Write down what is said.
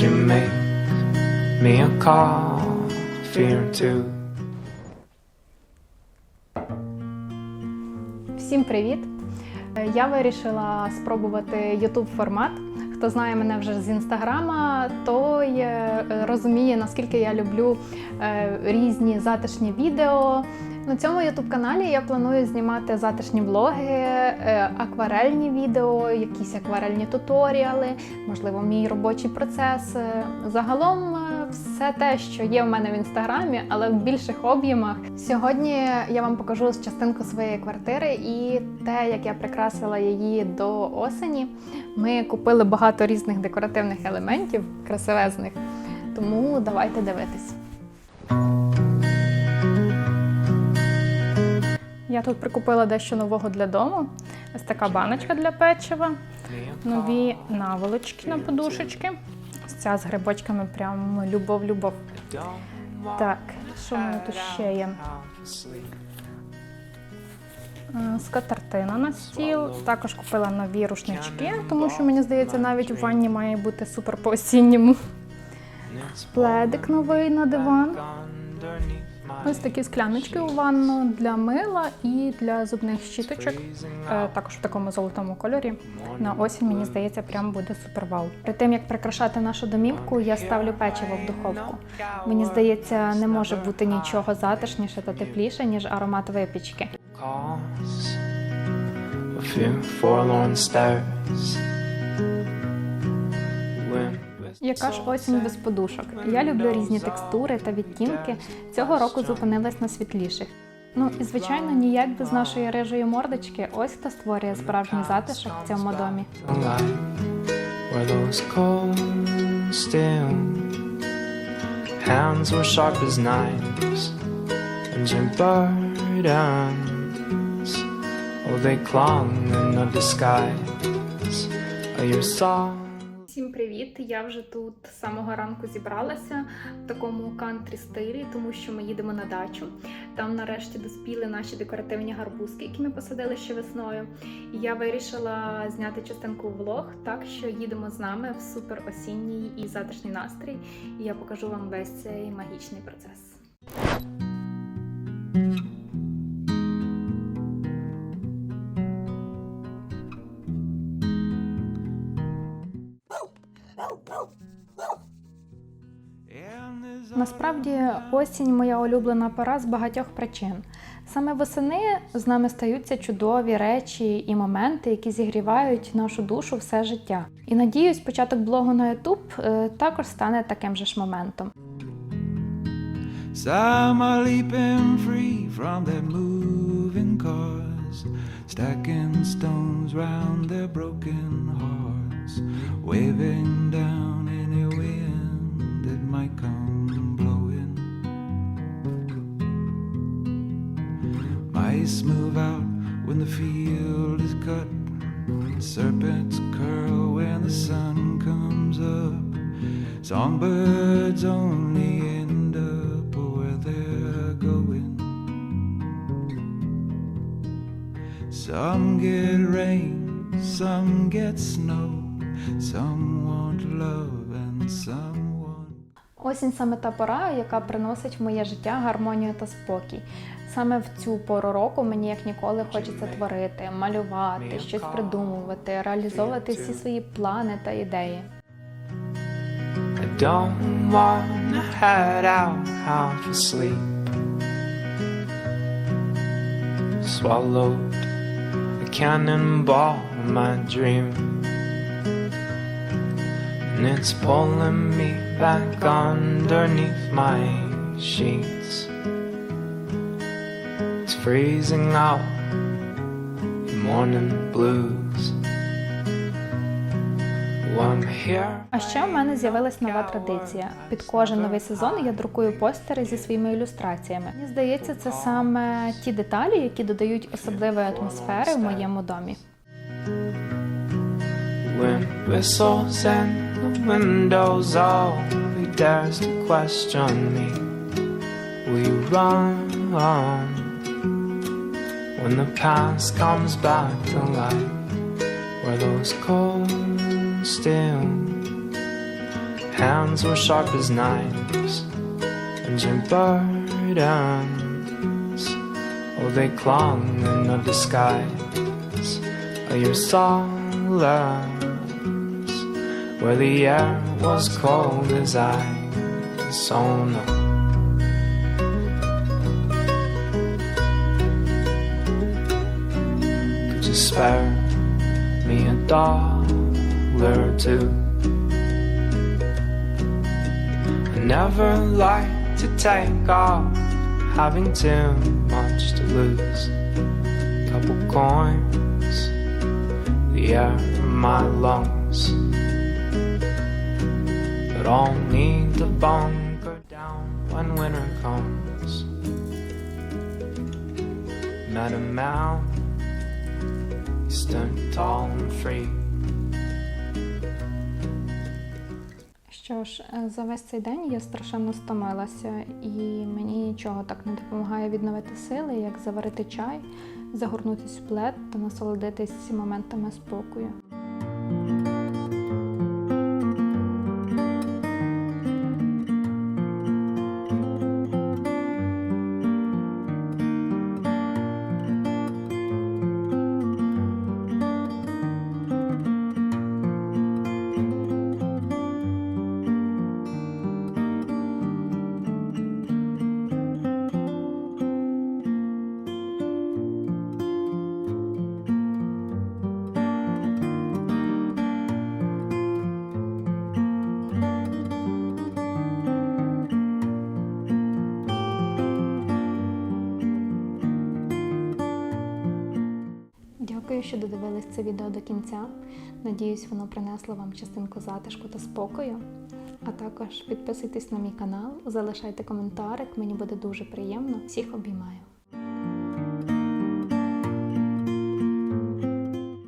You make me a coffee or two? Всім привіт! Е, Я вирішила спробувати YouTube формат. Хто знає мене вже з інстаграма, той е, розуміє, наскільки я люблю е, різні затишні відео. На цьому ютуб-каналі я планую знімати затишні влоги, е, акварельні відео, якісь акварельні туторіали, можливо, мій робочий процес. Загалом все те, що є в мене в інстаграмі, але в більших об'ємах. Сьогодні я вам покажу частинку своєї квартири і те, як я прикрасила її до осені. Ми купили багато різних декоративних елементів, красивезних. Тому давайте дивитись. Я тут прикупила дещо нового для дому. Ось така баночка для печива, нові наволочки на подушечки. Ця з грибочками прям любов-любов. Так, що в мене тут ще є? Е, Скатертина на стіл. Також купила нові рушнички, тому що мені здається, навіть у ванні має бути супер по осінньому. Пледик новий на диван. Ось такі скляночки у ванну для мила і для зубних щіточок. Е, Також в такому золотому кольорі. На осінь, мені здається, прям буде супер вау. Перед тим як прикрашати нашу домівку, я ставлю печиво в духовку. Мені здається, не може бути нічого затишніше та тепліше, ніж аромат випічки. Яка ж осінь без подушок? Я люблю різні текстури та відтінки. Цього року зупинилась на світліших. Ну і звичайно, ніяк без нашої рижої мордочки. Ось хто створює справжній затишок в цьому домі. the hands were sharp as knives and your burdens oh they clung in no disguise oh your song Всім привіт! Я вже тут з самого ранку зібралася в такому кантрі стилі, тому що ми їдемо на дачу. Там нарешті доспіли наші декоративні гарбузки, які ми посадили ще весною. І я вирішила зняти частинку влог, так що їдемо з нами в супер осінній і затишний настрій. І я покажу вам весь цей магічний процес. Насправді осінь моя улюблена пора з багатьох причин. Саме восени з нами стаються чудові речі і моменти, які зігрівають нашу душу все життя. І надіюсь, початок блогу на YouTube е, також стане таким же ж моментом. Are leaping free from their stacking stones round their broken hearts, waving down Mice move out when the field is cut, serpents curl when the sun comes up. Songbirds only end up where they're going. Some get rain, some get snow, some want love and some. Осінь саме та пора, яка приносить в моє життя гармонію та спокій. Саме в цю пору року мені як ніколи хочеться творити, малювати, щось придумувати, реалізовувати всі свої плани та ідеї. Don't wanna head out half asleep. Swallowed a cannonball in my dream. And it's pulling me back underneath my sheets. It's freezing out in morning blues. А ще в мене з'явилась нова традиція. Під кожен новий сезон я друкую постери зі своїми ілюстраціями. Мені здається, це саме ті деталі, які додають особливої атмосфери в моєму домі. Windows all he dares to question me. We run on. when the past comes back to life, where those cold still hands were sharp as knives, and your burdens, oh, they clung in no disguise. Oh, your solace, where the air was cold as ice. Oh no. Could you spare me a dollar or two? I never like to take off, having too much to lose. Couple coins, the air in my lungs. But I'll need to bunker down when winter comes. Met a man, he stood tall and free. Що ж, е, за весь цей день я страшенно стомилася, і мені нічого так не допомагає відновити сили, як заварити чай, загорнутися в плед та насолодитись моментами спокою. Дякую, що додивились це відео до кінця. Надіюсь, воно принесло вам частинку затишку та спокою. А також підписуйтесь на мій канал, залишайте коментарик, мені буде дуже приємно. Всіх обіймаю.